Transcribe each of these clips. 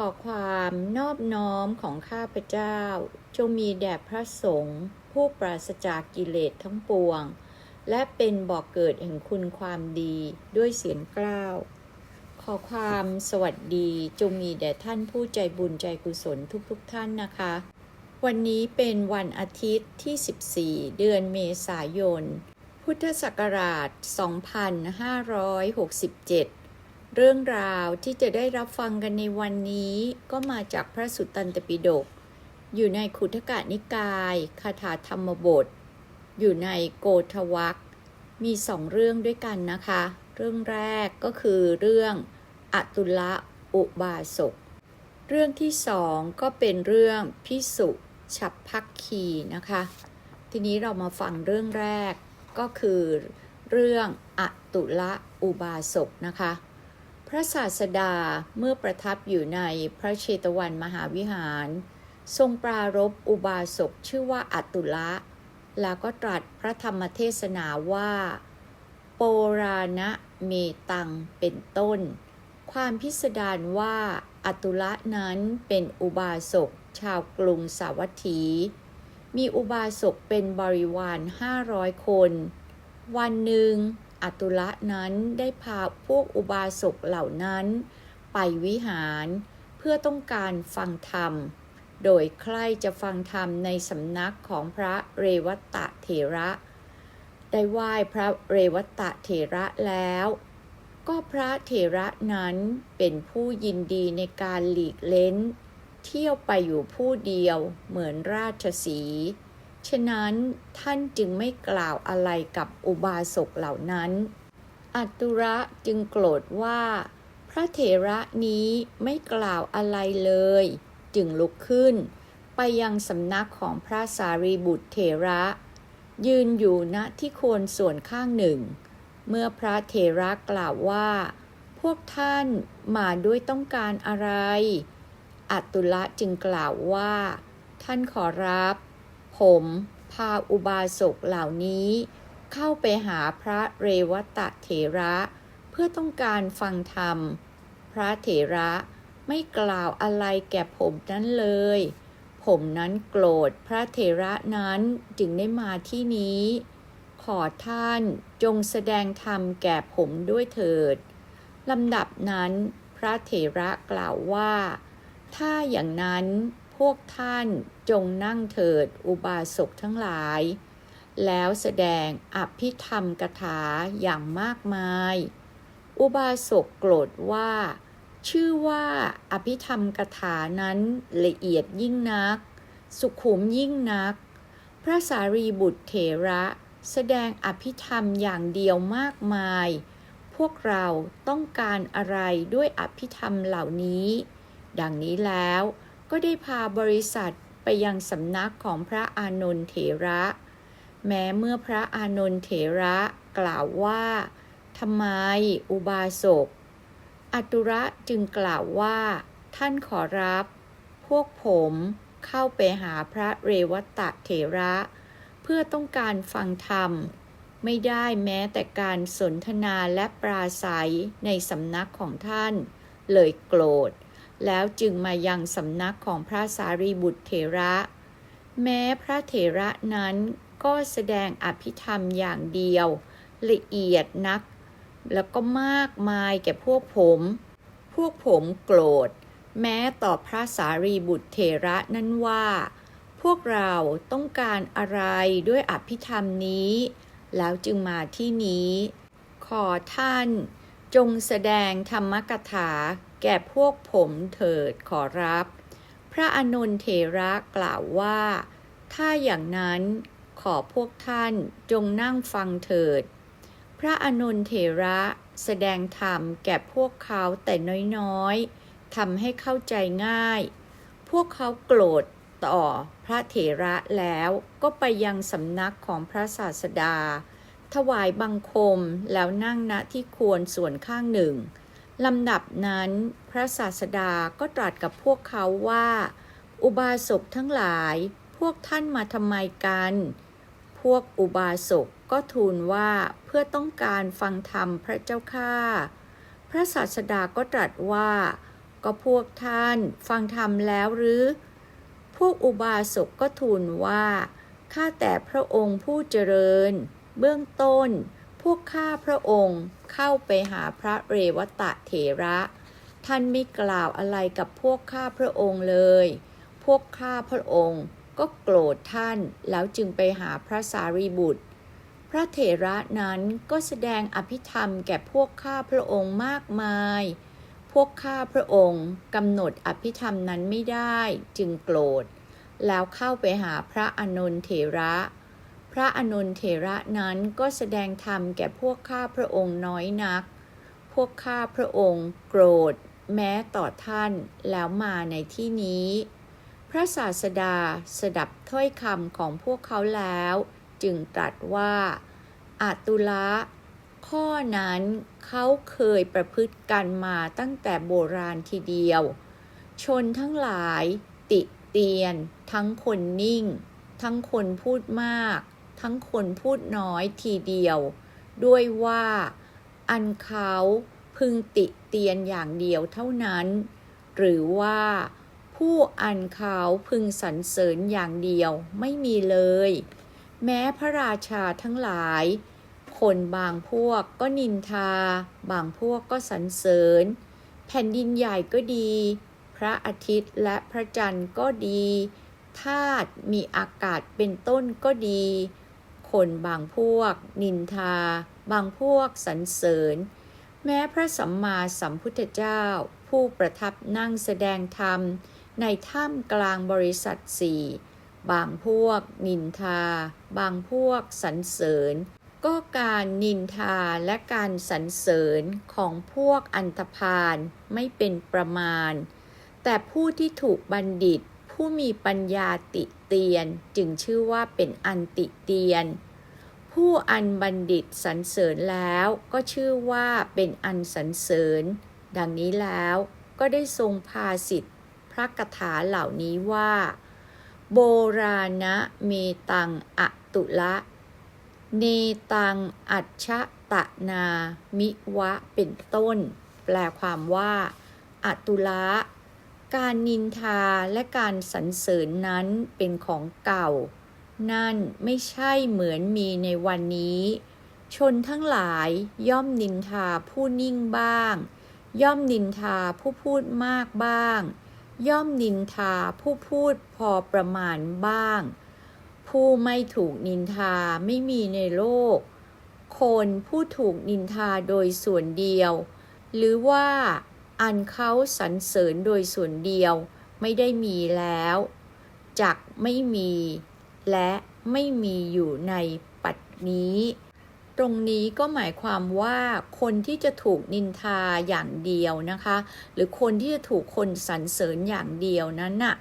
ขอความนอบน้อมของข้าพเจ้า จงมีแด่พระสงฆ์ผู้ปราศจากกิเลสทั้งปวง และเป็นบ่อกเกิดแห่งคุณความดีด้วยเสียงกล้าว ขอความสวัสดีจงมีแด่ท่านผู้ใจบุญใจกุศลทุกๆทท่านนะคะ วันนี้เป็นวันอาทิตย์ที่ 14 เดือนเมษายน พุทธศักราช 2567 เรื่องราวที่จะได้รับฟังกันในวันนี้ก็มาจากพระสุตตันตปิฎกอยู่ในขุทกะนิกายคาถาธรรมบท อยู่ในโกทวักมีสองเรื่องด้วยกันนะคะ เรื่องแรกก็คือเรื่องอตุละอุบาสกเรื่องที่สองก็เป็นเรื่องพิสุฉับพักคีนะคะ ทีนี้เรามาฟังเรื่องแรกก็คือเรื่องอตุละอุบาสกนะคะ พระศาสดาเมื่อประทับอยู่ในพระเชตวันมหาวิหาร ทรงปรารบอุบาสกชื่อว่าอัตุละ แล้วก็ตรัสพระธรรมเทศนาว่า โปราณะเมตังเป็นต้น ความพิสดารว่าอัตุละนั้นเป็นอุบาสกชาวกรุงสาวัตถี มีอุบาสกเป็นบริวารห้าร้อยคน วันหนึ่ง อตุละนั้นได้พาพวกอุบาสกเหล่านั้น ไปวิหารเพื่อต้องการฟังธรรม โดยใครจะฟังธรรมในสำนักของพระเรวัตะเถระ ได้ไหว้พระเรวัตะเถระแล้ว ก็พระเถระนั้นเป็นผู้ยินดีในการหลีกเล้น เที่ยวไปอยู่ผู้เดียวเหมือนราชสี ฉะนั้นท่านจึงไม่กล่าวอะไรกับอุบาสกเหล่านั้น อัตุระจึงโกรธว่า พระเถระนี้ไม่กล่าวอะไรเลย จึงลุกขึ้น ไปยังสำนักของพระสารีบุตรเถระ ยืนอยู่ณที่โคนส่วนข้างหนึ่ง เมื่อพระเถระกล่าวว่า พวกท่านมาด้วยต้องการอะไร อัตุละจึงกล่าวว่า ท่านขอรับ ผมพาอุบาสกเหล่านี้ เข้าไปหาพระเรวตะเถระ เพื่อต้องการฟังธรรม พระเถระไม่กล่าวอะไรแก่ผมนั้นเลย ผมนั้นโกรธพระเถระนั้นจึงได้มาที่นี้ ขอท่านจงแสดงธรรมแก่ผมด้วยเถิดลำดับนั้น พระเถระกล่าวว่า ถ้าอย่างนั้นพวกท่าน จงนั่งเถิดอุบาสกทั้งหลาย แล้วแสดงอภิธรรมกถาอย่างมากมาย อุบาสกโกรธว่า ชื่อว่าอภิธรรมกถานั้นละเอียดยิ่งนัก สุขุมยิ่งนัก พระสารีบุตรเถระแสดงอภิธรรมอย่างเดียวมากมาย พวกเราต้องการอะไรด้วยอภิธรรมเหล่านี้ ดังนี้แล้วก็ได้พาบริษัท ไปยังสำนักของพระอานนท์เถระ แม้เมื่อพระอานนท์เถระกล่าวว่าทำไมอุบาสกอตุระจึงกล่าวว่า ท่านขอรับ พวกผมเข้าไปหาพระเรวัตะเถระ เพื่อต้องการฟังธรรม ไม่ได้แม้แต่การสนทนาและปราศัยในสำนักของท่าน เลยโกรธ แล้วจึงมายังสำนักของพระสารีบุตรเถระ แม้พระเถระนั้นก็แสดงอภิธรรมอย่างเดียว ละเอียดนัก แล้วก็มากมายแก่พวกผม พวกผมโกรธ แม้ต่อพระสารีบุตรเถระนั้นว่า พวกเราต้องการอะไรด้วยอภิธรรมนี้ แล้วจึงมาที่นี้ ขอท่านจงแสดงธรรมกถา แก่พวกผมเถิดขอรับ พระอานนเถระกล่าวว่า ถ้าอย่างนั้นขอพวกท่านจงนั่งฟังเถิด พระอานนเถระแสดงธรรมแก่พวกเขาแต่น้อยๆทำให้เข้าใจง่าย พวกเขาโกรธต่อพระเถระแล้วก็ไปยังสำนักของพระศาสดา ถวายบังคมแล้วนั่งณที่ควรส่วนข้างหนึ่ง ลำดับนั้นพระศาสดาก็ตรัสกับพวกเขาว่า อุบาสกทั้งหลาย พวกท่านมาทำไมกัน พวกอุบาสกก็ทูลว่าเพื่อต้องการฟังธรรมพระเจ้าข้าพระศาสดาก็ตรัสว่า ก็พวกท่านฟังธรรมแล้วหรือ พวกอุบาสกก็ทูลว่าข้าแต่พระองค์ผู้เจริญ เบื้องต้น พวกข้าพระองค์ เข้าไปหาพระเรวตะเถระ ท่านไม่กล่าวอะไรกับพวกข้าพระองค์เลย พวกข้าพระองค์ก็โกรธท่านแล้วจึงไปหาพระสารีบุตร พระเถระนั้นก็แสดงอภิธรรมแก่พวกข้าพระองค์มากมาย พวกข้าพระองค์กำหนดอภิธรรมนั้นไม่ได้จึงโกรธ แล้วเข้าไปหาพระอนนทเถระ ระอานนเถระนั้นก็แสดงธรรมแก่พวกข้าพระองค์น้อยนัก พวกข้าพระองค์โกรธ แม้ต่อท่านแล้วมาในที่นี้ พระศาสดาสดับถ้อยคำของพวกเขาแล้ว จึงตรัสว่าอาตุละข้อนั้นเขาเคยประพฤติกันมาตั้งแต่โบราณทีเดียว ชนทั้งหลายติเตียน ทั้งคนนิ่ง ทั้งคนพูดมาก ทั้งคนพูดน้อยทีเดียว ด้วยว่าอันเขาพึงติเตียนอย่างเดียวเท่านั้น หรือว่าผู้อันเขาพึงสรรเสริญอย่างเดียวไม่มีเลย แม้พระราชาทั้งหลาย คนบางพวกก็นินทา บางพวกก็สรรเสริญ แผ่นดินใหญ่ก็ดี พระอาทิตย์และพระจันทร์ก็ดีธาตุมีอากาศเป็นต้นก็ดี คนบางพวก นินทา บางพวกสรรเสริญ แม้พระสัมมาสัมพุทธเจ้า ผู้ประทับนั่งแสดงธรรม ในถ้ำกลางบริษัทสี่บางพวก นินทา บางพวกสรรเสริญ ก็การนินทาและการสรรเสริญของพวกอันธพาลไม่เป็นประมาณ แต่ผู้ที่ถูกบัณฑิตผู้มีปัญญาติเตียนจึงชื่อว่าเป็นอันติเตียน ผู้อันบัณฑิตสรรเสริญแล้วก็ชื่อว่าเป็นอันสรรเสริญ ดังนี้แล้วก็ได้ทรงพาสิทธิพระคาถาเหล่านี้ว่า โบราณะเมตังอตุละเนตังอัจฉตะนามิวะเป็นต้น แปลความว่าอตุละการนินทาและการสรรเสริญนั้นเป็นของเก่า นั่นไม่ใช่เหมือนมีในวันนี้ ชนทั้งหลายย่อมนินทาผู้นิ่งบ้าง ย่อมนินทาผู้พูดมากบ้าง ย่อมนินทาผู้พูดพอประมาณบ้าง ผู้ไม่ถูกนินทาไม่มีในโลก คนผู้ถูกนินทาโดยส่วนเดียว หรือว่าอันเขาสรรเสริญโดยส่วนเดียวไม่ได้มีแล้ว จักไม่มี และไม่มีอยู่ในปัจจุนี้ ตรงนี้ก็หมายความว่าคนที่จะถูกนินทาอย่างเดียวนะคะ หรือคนที่จะถูกคนสรรเสริญอย่างเดียวนั้นน่ะ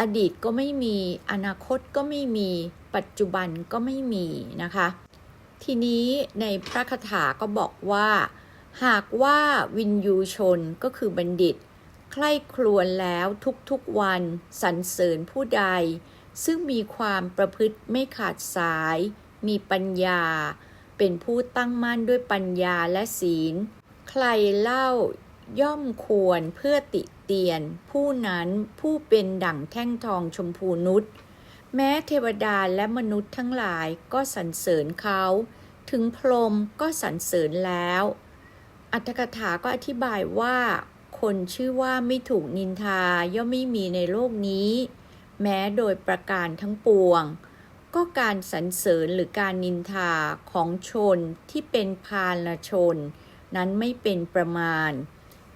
อดีตก็ไม่มีอนาคตก็ไม่มีปัจจุบันก็ไม่มีนะคะ ทีนี้ในพระคาถาก็บอกว่า หากว่าวินยูชนก็คือบัณฑิต ใคร่ครวญแล้วทุกๆวันสรรเสริญผู้ใด ซึ่งมีความประพฤติไม่ขาดสาย มีปัญญา เป็นผู้ตั้งมั่นด้วยปัญญาและศีล ใครเล่าย่อมควรเพื่อติเตียน ผู้นั้นผู้เป็นดั่งแท่งทองชมพูนุษย์แม้เทวดาและมนุษย์ทั้งหลายก็สรรเสริญเขา ถึงพรหมก็สรรเสริญแล้ว อัตถกถาก็อธิบายว่า คนชื่อว่าไม่ถูกนินทาย่อมไม่มีในโลกนี้ แม้โดยประการทั้งปวง ก็การสรรเสริญหรือการนินทาของชนที่เป็นพาลชน นั้นไม่เป็นประมาณ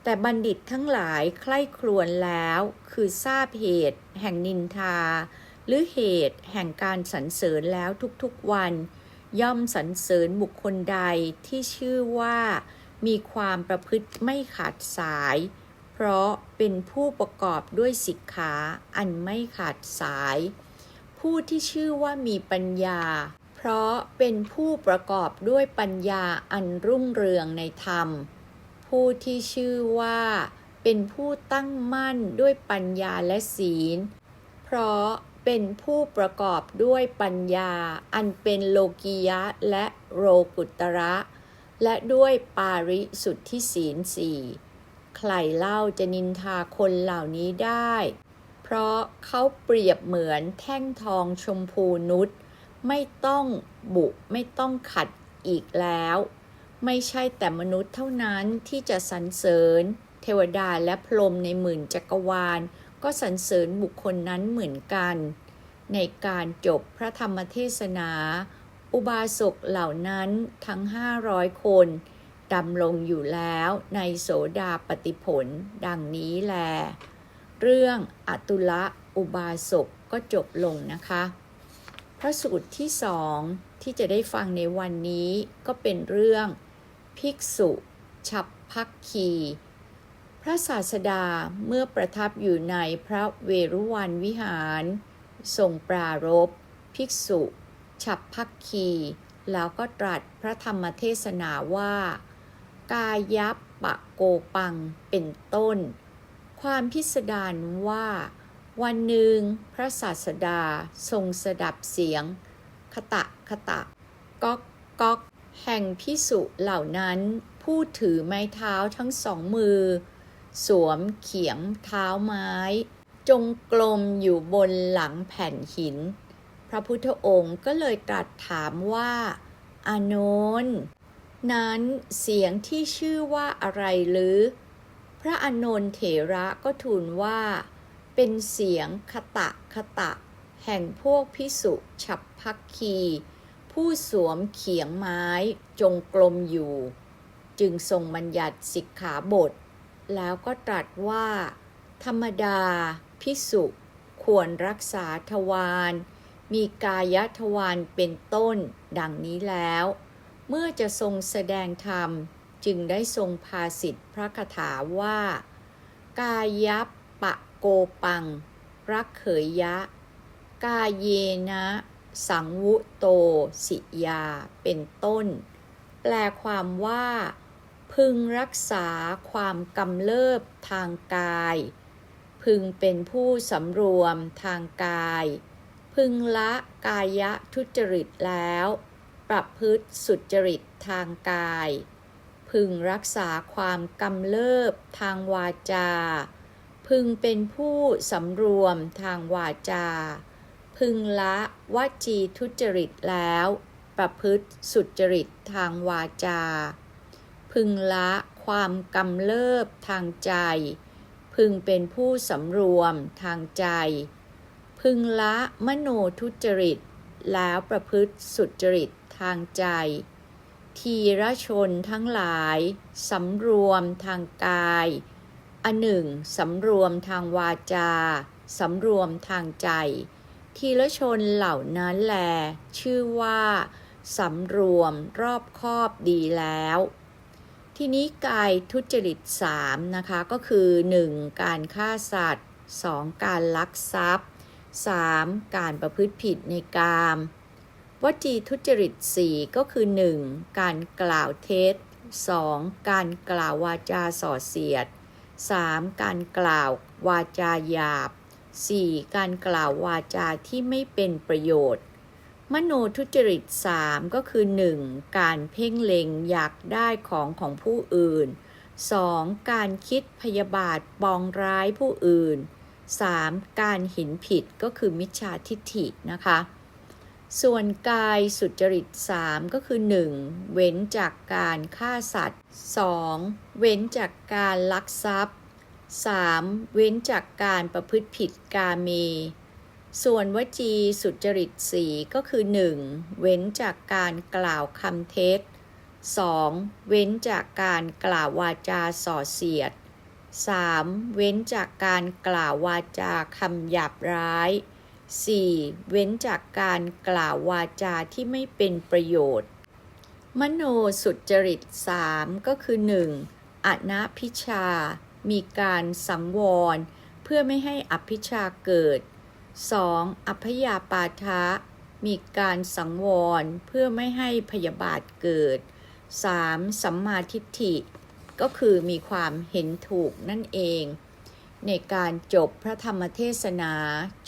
แต่บัณฑิตทั้งหลายใคร่ครวญแล้วคือทราบเหตุ แห่งนินทา หรือเหตุแห่งการสรรเสริญแล้วทุกๆวัน ย่อมสรรเสริญบุคคลใดที่ชื่อว่า มีความประพฤติไม่ขาดสาย เพราะเป็นผู้ประกอบด้วยสิกขาอันไม่ขาดสาย ผู้ที่ชื่อว่ามีปัญญา เพราะเป็นผู้ประกอบด้วยปัญญาอันรุ่งเรืองในธรรม ผู้ที่ชื่อว่าเป็นผู้ตั้งมั่นด้วยปัญญาและศีล เพราะเป็นผู้ประกอบด้วยปัญญาอันเป็นโลกียะและโรกุตระ และด้วยปาริสุทธิศีลสี่ ใครเล่าจะนินทาคนเหล่านี้ได้ เพราะเขาเปรียบเหมือนแท่งทองชมพูนุชไม่ต้องบุไม่ต้องขัดอีกแล้ว ไม่ใช่แต่มนุษย์เท่านั้นที่จะสรรเสริญ เทวดาและพรหมในหมื่นจักรวาล ก็สรรเสริญบุคคลนั้นเหมือนกัน ในการจบพระธรรมเทศนา อุบาสกเหล่านั้นทั้ง 500 คน ดำลงอยู่แล้วในโสดาปฏิผล ดังนี้แล เรื่องอตุละอุบาสกก็จบลงนะคะ พระสูตรที่สองที่จะได้ฟังในวันนี้ก็เป็นเรื่องภิกษุ ฉับพักคี พระศาสดาเมื่อประทับอยู่ในพระเวรุวันวิหารทรงปรารบภิกษุ ฉับพักคี แล้วก็ตรัสพระธรรมเทศนาว่า กายับปะโกปังเป็นต้น ความพิสดารว่า วันหนึ่งพระศาสดาทรงสดับเสียง คตะคตะก๊อกก๊อกแห่งพิสุเหล่านั้น ผู้ถือไม้เท้าทั้งสองมือ สวมเขียงเท้าไม้ จงกลมอยู่บนหลังแผ่นหิน พระพุทธองค์ก็เลยตรัสถามว่า อานนท์ นั้นเสียงที่ชื่อว่าอะไรหรือ พระอนนท์เถระก็ทูลว่า เป็นเสียงคตะคตะ แห่งพวกพิสุฉับพักคี ผู้สวมเขียงไม้จงกลมอยู่ จึงทรงบัญญัติสิกขาบท แล้วก็ตรัสว่า ธรรมดา พิสุควรรักษาทวารมีกายทวารเป็นต้นดังนี้แล้ว เมื่อจะทรงแสดงธรรมจึงได้ทรงพาสิทธิพระคาถาว่า กายัปปะโกปัง รักเขยยะ กาเยนะ สังวุโต สิยา เป็นต้น แปลความว่า พึงรักษาความกำเริบทางกาย พึงเป็นผู้สำรวมทางกาย พึงละกายะทุจริตแล้ว ประพฤติสุจริตทางกาย พึงรักษาความกำเริบทางวาจา พึงเป็นผู้สำรวมทางวาจา พึงละวจีทุจริตแล้ว ประพฤติสุจริตทางวาจา พึงละความกำเริบทางใจ พึงเป็นผู้สำรวมทางใจ พึงละมโนทุจริต แล้วประพฤติสุจริต ทางใจ ทีระชนทั้งหลายสำรวมทางกาย อันหนึ่งสำรวมทางวาจาสำรวมทางใจ ทีละชนเหล่านั้นแล ชื่อว่าสำรวมรอบคอบดีแล้ว ทีนี้กายทุจริต3นะคะ ก็คือ 1. การฆ่าสัตว์ 2. การลักทรัพย์ 3. การประพฤติผิดในกาม วจีทุจริต 4 ก็คือ 1. การกล่าวเท็จ 2. การกล่าววาจาส่อเสียด 3. การกล่าววาจาหยาบ 4. การกล่าววาจาที่ไม่เป็นประโยชน์ มโนทุจริต 3 ก็คือ 1. การเพ่งเล็งอยากได้ของของผู้อื่น 2. การคิดพยาบาทปองร้ายผู้อื่น 3. การเห็นผิดก็คือมิจฉาทิฏฐินะคะ ส่วนกายสุจริต 3 ก็คือ 1. เว้นจากการฆ่าสัตว์ 2. เว้นจากการลักทรัพย์ 3. เว้นจากการประพฤติผิดกาเม ส่วนวจีสุจริต 4 ก็คือ 1. เว้นจากการกล่าวคำเท็จ 2. เว้นจากการกล่าววาจาส่อเสียด 3. เว้นจากการกล่าววาจาคำหยาบร้าย 4. เว้นจากการกล่าววาจาที่ไม่เป็นประโยชน์ มโนสุจริต 3 ก็คือ 1. อนาพิชา มีการสังวร เพื่อไม่ให้อภิชาเกิด 2. อัพยาปาทะ มีการสังวร เพื่อไม่ให้พยาบาทเกิด 3. สัมมาทิฏฐิ ก็คือมีความเห็นถูกนั่นเอง ในการจบพระธรรมเทศนา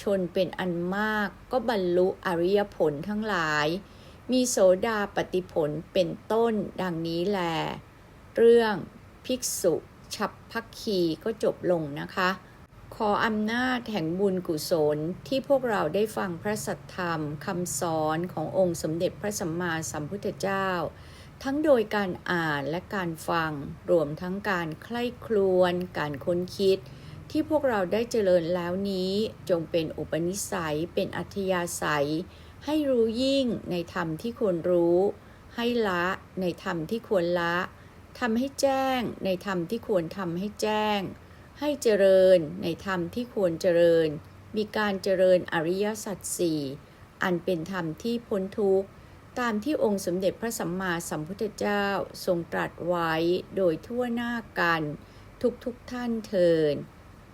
ชนเป็นอันมากก็บรรลุอริยผลทั้งหลาย มีโสดาปฏิผลเป็นต้นดังนี้แล เรื่องภิกษุฉับพักคีก็จบลงนะคะ ขออำนาจแห่งบุญกุศลที่พวกเราได้ฟังพระสัทธรรมคำสอนขององค์สมเด็จพระสัมมาสัมพุทธเจ้า ทั้งโดยการอ่านและการฟัง รวมทั้งการใคร่ครวญการค้นคิด ที่พวกเราได้เจริญแล้วนี้จงเป็นอุปนิสัยเป็นอัธยาศัย ให้รู้ยิ่งในธรรมที่ควรรู้ ให้ละในธรรมที่ควรละทำให้แจ้งในธรรมที่ควรทำให้แจ้ง ให้เจริญในธรรมที่ควรเจริญ มีการเจริญอริยสัจสี่อันเป็นธรรมที่พ้นทุกข์ ตามที่องค์สมเด็จพระสัมมาสัมพุทธเจ้าทรงตรัสไว้โดยทั่วหน้ากัน ทุกๆทท่านเทิน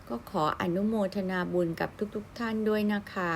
ก็ขออนุโมทนาบุญกับทุกๆทท่านด้วยนะคะ